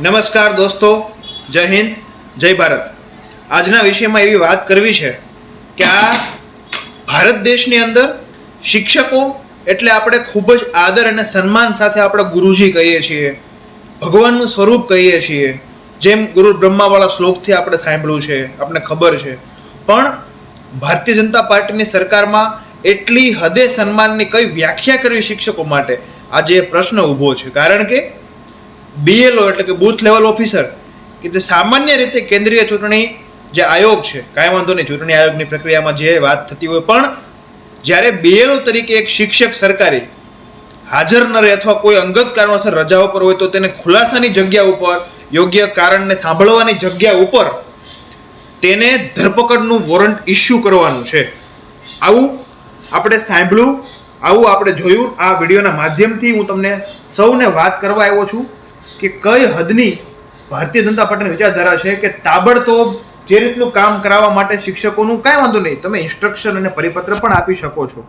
નમસ્કાર દોસ્તો, જય હિન્દ, જય ભારત. આજના વિષયમાં એવી વાત કરવી છે કે આ ભારત દેશની અંદર શિક્ષકો એટલે આપણે ખૂબ જ આદર અને સન્માન સાથે આપણે ગુરુજી કહીએ છીએ, ભગવાનનું સ્વરૂપ કહીએ છીએ, જેમ ગુરુ બ્રહ્માવાળા શ્લોકથી આપણે સાંભળ્યું છે આપણને ખબર છે. પણ ભારતીય જનતા પાર્ટીની સરકારમાં એટલી હદે સન્માનની કઈ વ્યાખ્યા કરવી શિક્ષકો માટે? આજે પ્રશ્ન ઊભો છે. કારણ કે બીએલઓ એટલે કે બૂથ લેવલ ઓફિસર કે જે સામાન્ય રીતે કેન્દ્રીય ચૂંટણી જે આયોગ છે, કાંઈ વાંધો નહીં, ચૂંટણી આયોગની પ્રક્રિયામાં જે વાત થતી હોય, પણ જ્યારે બીએલઓ તરીકે એક શિક્ષક સરકારી હાજર ન રહે અથવા કોઈ અંગત કારણોસર રજા ઉપર હોય, તો તેને ખુલાસાની જગ્યા ઉપર, યોગ્ય કારણને સાંભળવાની જગ્યા ઉપર તેને ધરપકડનું વોરંટ ઇસ્યુ કરવાનું છે. આવું આપણે સાંભળ્યું, આવું આપણે જોયું. આ વિડીયોના માધ્યમથી હું તમને સૌને વાત કરવા આવ્યો છું. કે કઈ હદની ભારતીય જનતા પાર્ટીની વિચારધારા છે કે તાબડતોબ જે રીતનું કામ કરાવવા માટે શિક્ષકોનું કાંઈ વાંધો નહીં, તમે ઇન્સ્ટ્રક્શન અને પરિપત્ર પણ આપી શકો છો.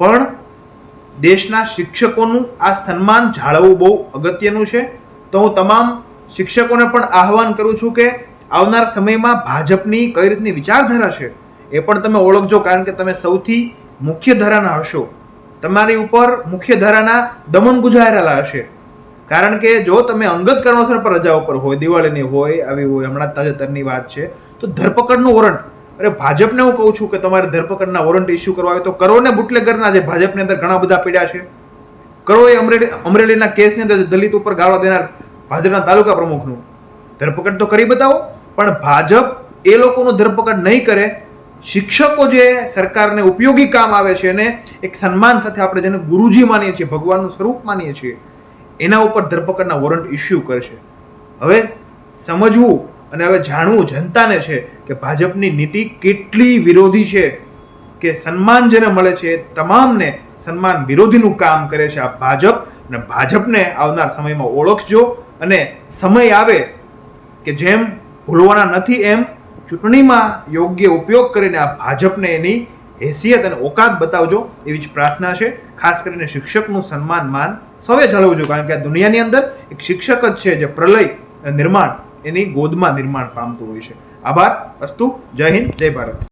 પણ દેશના શિક્ષકોનું આ સન્માન જાળવવું બહુ અગત્યનું છે. તો હું તમામ શિક્ષકોને પણ આહવાન કરું છું કે આવનાર સમયમાં ભાજપની કઈ રીતની વિચારધારા છે એ પણ તમે ઓળખજો, કારણ કે તમે સૌથી મુખ્ય ધારાના હશો. તમારી ઉપર મુખ્ય ધારાના દમન ગુજારેલા હશે. કારણ કે જો તમે અંગત કારણોસર પર રજા ઉપર હોય, દિવાળીની હોય, આવી હોય, હમણાં તાજેતરની વાત છે, તો ધરપકડનું વોરંટ. અરે ભાજપને હું કહું છું કે તમારે ધરપકડના વોરંટ ઇસ્યુ કરવા હોય તો કરો ને બુટલેગરના જે ભાજપની અંદર ઘણા બધા પીડ્યા છે. કરો એ અમરેલી, અમરેલીના કેસની અંદર દલિત ઉપર ગાળો દેનાર ભાજપના તાલુકા પ્રમુખનું. ધરપકડ તો કરી બતાવો, પણ ભાજપ એ લોકોનું ધરપકડ નહીં કરે. શિક્ષકો જે સરકારને ઉપયોગી કામ આવે છે અને એક સન્માન સાથે આપણે જેને ગુરુજી માનીએ છીએ, ભગવાનનું સ્વરૂપ માનીએ છીએ એના ઉપર ધરપકડના વોરંટ ઇસ્યુ કરશે. હવે સમજવું અને હવે જાણવું જનતાને છે કે ભાજપની નીતિ કેટલી વિરોધી છે કે સન્માન જેને મળે છે તમામને સન્માન વિરોધીનું કામ કરે છે આ ભાજપ અને ભાજપને આવનાર સમયમાં ઓળખજો અને સમય આવે કે જેમ ભૂલવાના નથી એમ ચૂંટણીમાં યોગ્ય ઉપયોગ કરીને આ ભાજપને એની હેસિયત અને ઓકાત બતાવજો એવી જ પ્રાર્થના છે. ખાસ કરીને શિક્ષકનું સન્માન માન સૌએ જાળવવું કારણ કે આ દુનિયાની અંદર એક શિક્ષક જ છે જે પ્રલય નિર્માણ, એની ગોદમાં નિર્માણ પામતું હોય છે. આભાર, અસ્તુ, જય હિન્દ, જય ભારત.